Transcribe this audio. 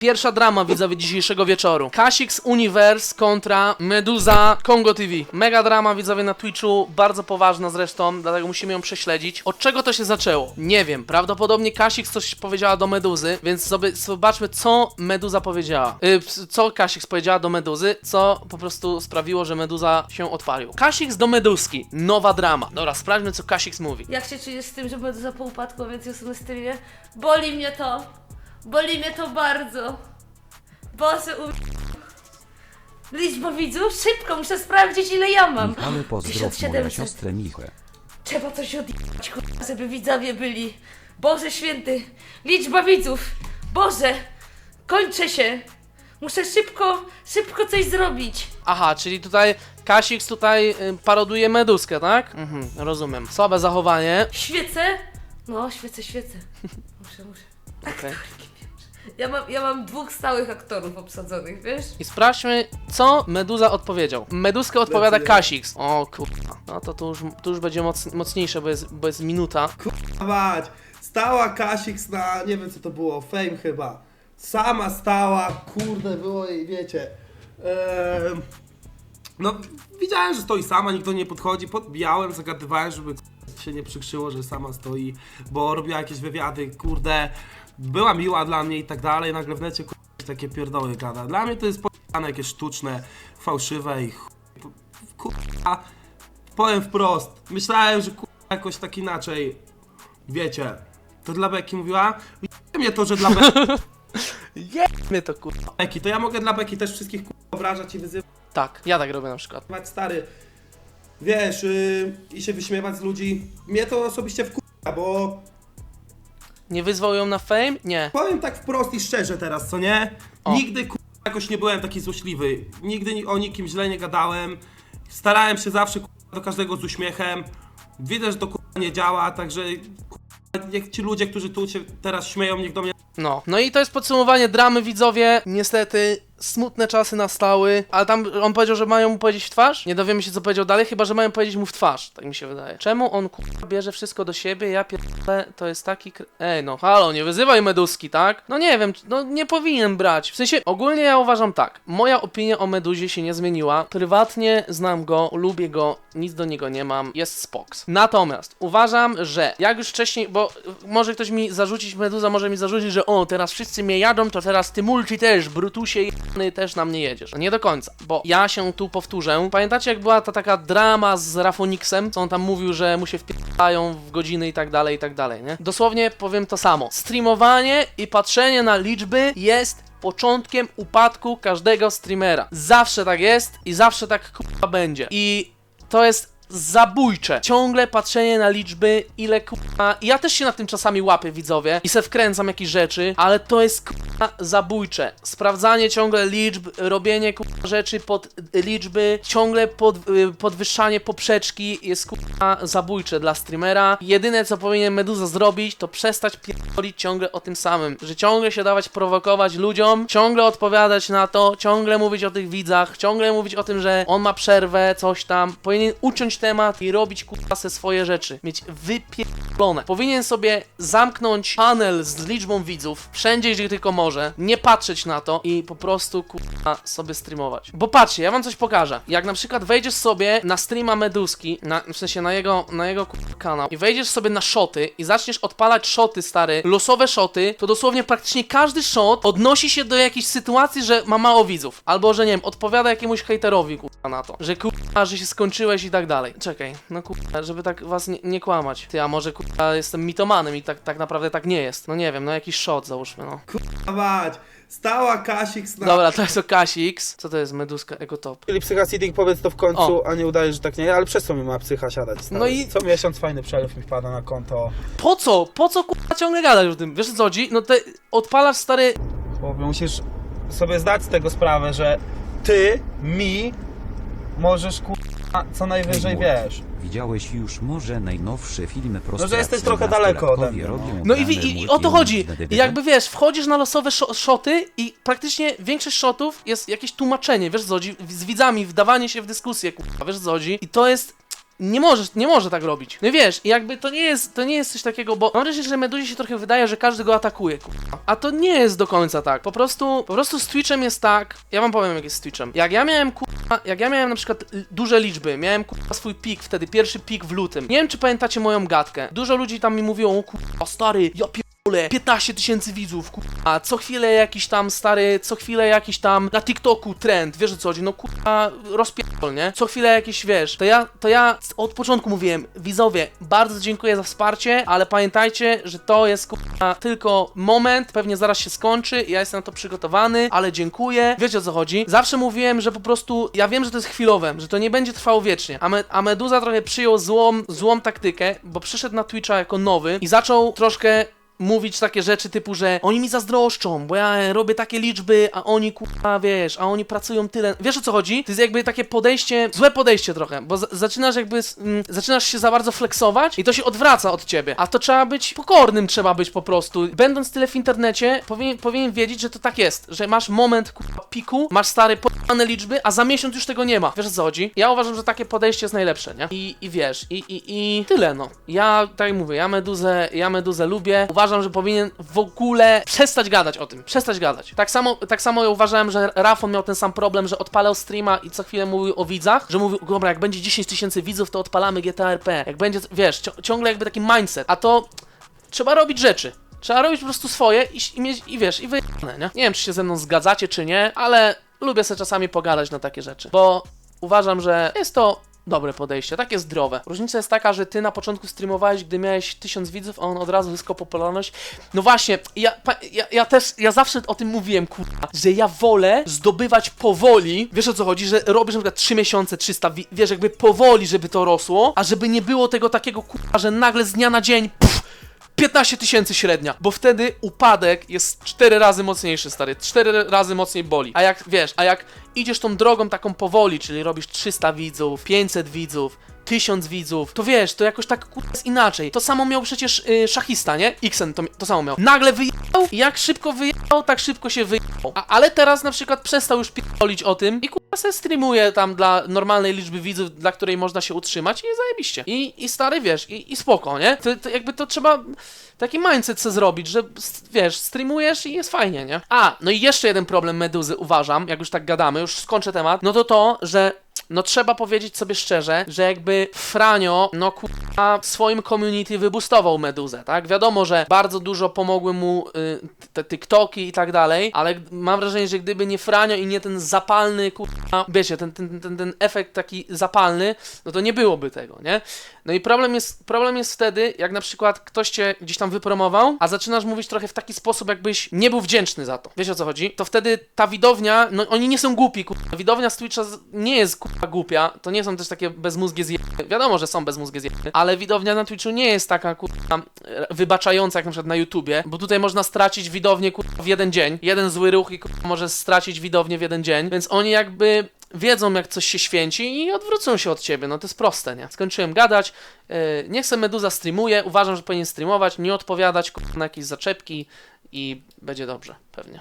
Pierwsza drama widzowie dzisiejszego wieczoru. Kasix Universe kontra Meduza Kongo TV. Mega drama widzowie na Twitchu, bardzo poważna zresztą, dlatego musimy ją prześledzić. Od czego to się zaczęło? Nie wiem, prawdopodobnie Kasix coś powiedziała do Meduzy, więc sobie zobaczmy co Meduza powiedziała. Yy, co Kasix powiedziała do Meduzy, co po prostu sprawiło, że Meduza się odpalił. Kasix do Meduzki, nowa drama. Dobra, sprawdźmy co Kasix mówi. Jak się czujesz z tym, że będę za po upadku, więc jestem na streamie? Boli mnie to. Boli mnie to bardzo. Boże, um... Liczba widzów? Szybko, muszę sprawdzić ile ja mam. Ale pozdrow moją 1700. siostrę Michę. Trzeba coś odjechać, kurwa, żeby widzowie byli. Boże święty, liczba widzów. Boże, kończę się. Muszę szybko, szybko coś zrobić. Aha, czyli tutaj Kasix tutaj y, paroduje Meduskę, tak? Mhm, rozumiem. Słabe zachowanie. Świecę? No, świecę, świecę. Muszę, muszę. Okej. Ja mam, ja mam dwóch stałych aktorów obsadzonych, wiesz? I sprawdźmy, co Meduza odpowiedział. Meduskę odpowiada. Kasix. O kurwa. No to tu już, tu już będzie moc, mocniejsze, bo jest, bo jest minuta. Mać, stała Kasix na, nie wiem co to było, Fame chyba. Sama stała, kurde, było jej, wiecie. Em, no, widziałem, że stoi sama, nikt do niej podchodzi, podbijałem, zagadywałem, żeby się nie przykrzyło, że sama stoi, bo robiła jakieś wywiady, kurde, była miła dla mnie i tak dalej, nagle w necie kurde, takie pierdoły gada. Dla mnie to jest pojane jakieś sztuczne, fałszywe i chuj. kurwa, powiem wprost, myślałem, że kurwa, jakoś tak inaczej, wiecie, to dla Beki mówiła, Nie mnie to, że dla Mnie to kurwa. Beki, to ja mogę dla Beki też wszystkich kurwa obrażać i wyzywać Tak, ja tak robię na przykład. stary, wiesz, yy, i się wyśmiewać z ludzi. Mnie to osobiście wkurza, bo Nie wyzwał ją na fame? Nie. powiem tak wprost i szczerze teraz, co nie? O. Nigdy jakoś nie byłem taki złośliwy. Nigdy ni- o nikim źle nie gadałem. Starałem się zawsze kurwa, do każdego z uśmiechem. Widzę, że to kurwa nie działa, także kurwa, niech ci ludzie, którzy tu się teraz śmieją, niech do mnie No. No i to jest podsumowanie dramy, widzowie. Niestety, smutne czasy nastały. Ale tam on powiedział, że mają mu powiedzieć w twarz? Nie dowiemy się, co powiedział dalej, chyba, że mają powiedzieć mu w twarz. Tak mi się wydaje. Czemu on kurwa bierze wszystko do siebie? Ja pierdolę, to jest taki... Kr... Ej, no halo, nie wyzywaj Meduski, tak? No nie wiem, no nie powinien brać. W sensie, ogólnie ja uważam tak. Moja opinia o Meduzie się nie zmieniła. Prywatnie znam go, lubię go, nic do niego nie mam, jest spoks. Natomiast uważam, że jak już wcześniej, bo y, może ktoś mi zarzucić, Meduza może mi zarzucić, że o, teraz wszyscy mnie jadą, to teraz ty multi też, Brutusie jebany też na mnie jedziesz. Nie do końca, bo ja się tu powtórzę. Pamiętacie jak była ta taka drama z Rafoniksem, co on tam mówił, że mu się wpierają w godziny i tak dalej, i tak dalej, nie? Dosłownie powiem to samo. Streamowanie i patrzenie na liczby jest początkiem upadku każdego streamera. Zawsze tak jest i zawsze tak kurwa będzie. I to jest zabójcze. Ciągle patrzenie na liczby, ile kurwa... Ja też się na tym czasami łapię, widzowie, i se wkręcam jakieś rzeczy, ale to jest kurwa zabójcze. Sprawdzanie ciągle liczb, robienie kurwa rzeczy pod liczby, ciągle pod, y, podwyższanie poprzeczki jest kurwa zabójcze dla streamera. Jedyne co powinien Meduza zrobić, to przestać pierdolić ciągle o tym samym, że ciągle się dawać prowokować ludziom, ciągle odpowiadać na to, ciągle mówić o tych widzach, ciągle mówić o tym, że on ma przerwę, coś tam. Powinien uciąć temat i robić kurwa se swoje rzeczy. Mieć wypierdolone. Powinien sobie zamknąć panel z liczbą widzów wszędzie, gdzie tylko może, nie patrzeć na to i po prostu kurwa sobie streamować. Bo patrzcie, ja wam coś pokażę. Jak na przykład wejdziesz sobie na streama Meduski, na, w sensie na jego, na jego kurwa kanał i wejdziesz sobie na szoty i zaczniesz odpalać szoty, stary, losowe szoty, to dosłownie praktycznie każdy shot odnosi się do jakiejś sytuacji, że ma mało widzów. Albo, że nie wiem, odpowiada jakiemuś hejterowi, kurwa, na to. Że kurwa, że się skończyłeś i tak dalej. Czekaj, no kurwa, żeby tak was nie, nie kłamać. Ty, a może kurwa jestem mitomanem i tak, tak naprawdę tak nie jest. No nie wiem, no jakiś shot załóżmy, no. Mać. Stała Kasix na Dobra, to jest o Kasix. Co to jest Meduska Ego Top? Czyli psycha seeding powiedz to w końcu, a nie udaje, że tak nie, ale przez co mi ma psycha siadać? Stary? No i- Co miesiąc fajny przelew mi wpada na konto, Po co? Po co kurwa ciągle gadasz o tym? Wiesz o co chodzi? No te odpalasz stary bo musisz sobie zdać z tego sprawę, że ty mi możesz kurwa co najwyżej wiesz. Widziałeś już może najnowszy film No, że jesteś trochę daleko ode mnie, no. No i, i, i o to chodzi. I jakby wiesz, wchodzisz na losowe szoty i praktycznie większość shotów jest jakieś tłumaczenie, wiesz co chodzi, z widzami, wdawanie się w dyskusję, kurwa, wiesz co chodzi. I to jest nie możesz, nie może tak robić. No i wiesz, jakby to nie jest, to nie jest coś takiego, bo mam wrażenie, że Meduzie się trochę wydaje, że każdy go atakuje, kurwa. A to nie jest do końca tak. Po prostu, po prostu z Twitchem jest tak, ja wam powiem jak jest z Twitchem. Jak ja miałem, kurwa, jak ja miałem na przykład duże liczby, miałem, kurwa, swój pik wtedy, pierwszy pik w lutym. Nie wiem, czy pamiętacie moją gadkę. Dużo ludzi tam mi mówiło, o kurwa, stary, ja pier... 15 tysięcy widzów, kurwa, co chwilę jakiś tam stary, co chwilę jakiś tam na TikToku trend, wiesz o co chodzi, no kurwa, rozpierdol, nie? Co chwilę jakiś, wiesz, to ja, to ja od początku mówiłem, widzowie, bardzo dziękuję za wsparcie, ale pamiętajcie, że to jest kurwa tylko moment, pewnie zaraz się skończy, ja jestem na to przygotowany, ale dziękuję, wiecie o co chodzi. Zawsze mówiłem, że po prostu, ja wiem, że to jest chwilowe, że to nie będzie trwało wiecznie, a, Me, a Meduza trochę przyjął złą, złą taktykę, bo przyszedł na Twitcha jako nowy i zaczął troszkę mówić takie rzeczy typu, że oni mi zazdroszczą, bo ja robię takie liczby, a oni kurwa, wiesz, a oni pracują tyle. Wiesz o co chodzi? To jest jakby takie podejście, złe podejście trochę, bo zaczynasz jakby, mm, zaczynasz się za bardzo flexować i to się odwraca od ciebie. A to trzeba być pokornym, trzeba być po prostu. Będąc tyle w internecie, powinien, powinien wiedzieć, że to tak jest, że masz moment kurwa piku, masz stare podane liczby, a za miesiąc już tego nie ma. Wiesz o co chodzi? Ja uważam, że takie podejście jest najlepsze, nie? I, i wiesz, i, i, i tyle no. Ja, tak jak mówię, ja Meduzę, ja Meduzę lubię. Uważam, że powinien w ogóle przestać gadać o tym. Przestać gadać. Tak samo, tak samo ja uważałem, że Rafon miał ten sam problem, że odpalał streama i co chwilę mówił o widzach, że mówił, dobra, jak będzie 10 tysięcy widzów, to odpalamy GTA RP. Jak będzie, wiesz, ciągle jakby taki mindset. A to trzeba robić rzeczy. Trzeba robić po prostu swoje i, i mieć, i wiesz, i wyjechane, nie? Nie wiem, czy się ze mną zgadzacie, czy nie, ale lubię sobie czasami pogadać na takie rzeczy, bo uważam, że jest to dobre podejście, takie zdrowe. Różnica jest taka, że ty na początku streamowałeś, gdy miałeś tysiąc widzów, a on od razu zyskał popularność. No właśnie, ja, ja, ja też, ja zawsze o tym mówiłem, kurwa, że ja wolę zdobywać powoli, wiesz o co chodzi, że robisz na przykład 3 miesiące 300, wi- wiesz, jakby powoli, żeby to rosło, a żeby nie było tego takiego, kurwa, że nagle z dnia na dzień, pff, 15 tysięcy średnia, bo wtedy upadek jest 4 razy mocniejszy, stary, 4 razy mocniej boli. A jak, wiesz, a jak idziesz tą drogą taką powoli, czyli robisz 300 widzów, 500 widzów, 1000 widzów, to wiesz, to jakoś tak kurwa jest inaczej. To samo miał przecież y, szachista, nie? Xen to, to samo miał. Nagle wyjechał jak szybko wyjechał, tak szybko się wyjechał. A, ale teraz na przykład przestał już pierdolić o tym i kurwa se streamuje tam dla normalnej liczby widzów, dla której można się utrzymać i zajebiście. I, i stary, wiesz, i, i spoko, nie? To, to jakby to trzeba taki mindset se zrobić, że wiesz, streamujesz i jest fajnie, nie? A, no i jeszcze jeden problem Meduzy uważam, jak już tak gadamy, już skończę temat, no to to, że no trzeba powiedzieć sobie szczerze, że jakby Franio, no kurwa, swoim community wybustował Meduzę, tak? Wiadomo, że bardzo dużo pomogły mu y, te TikToki i tak dalej, ale mam wrażenie, że gdyby nie Franio i nie ten zapalny, kurwa, wiecie, ten, ten, ten, ten efekt taki zapalny, no to nie byłoby tego, nie? No i problem jest, problem jest wtedy, jak na przykład ktoś cię gdzieś tam wypromował, a zaczynasz mówić trochę w taki sposób, jakbyś nie był wdzięczny za to. Wiesz o co chodzi? To wtedy ta widownia, no oni nie są głupi, kurwa. Widownia z Twitcha nie jest kurwa głupia, to nie są też takie bezmózgie zjeby. Wiadomo, że są bezmózgie zjeby, ale widownia na Twitchu nie jest taka kurwa wybaczająca jak na przykład na YouTubie, bo tutaj można stracić widownię kurwa w jeden dzień. Jeden zły ruch i kurwa może stracić widownię w jeden dzień, więc oni jakby wiedzą jak coś się święci i odwrócą się od ciebie, no to jest proste, nie? Skończyłem gadać, yy, niech se Meduza streamuje, uważam, że powinien streamować, nie odpowiadać na jakieś zaczepki i będzie dobrze, pewnie.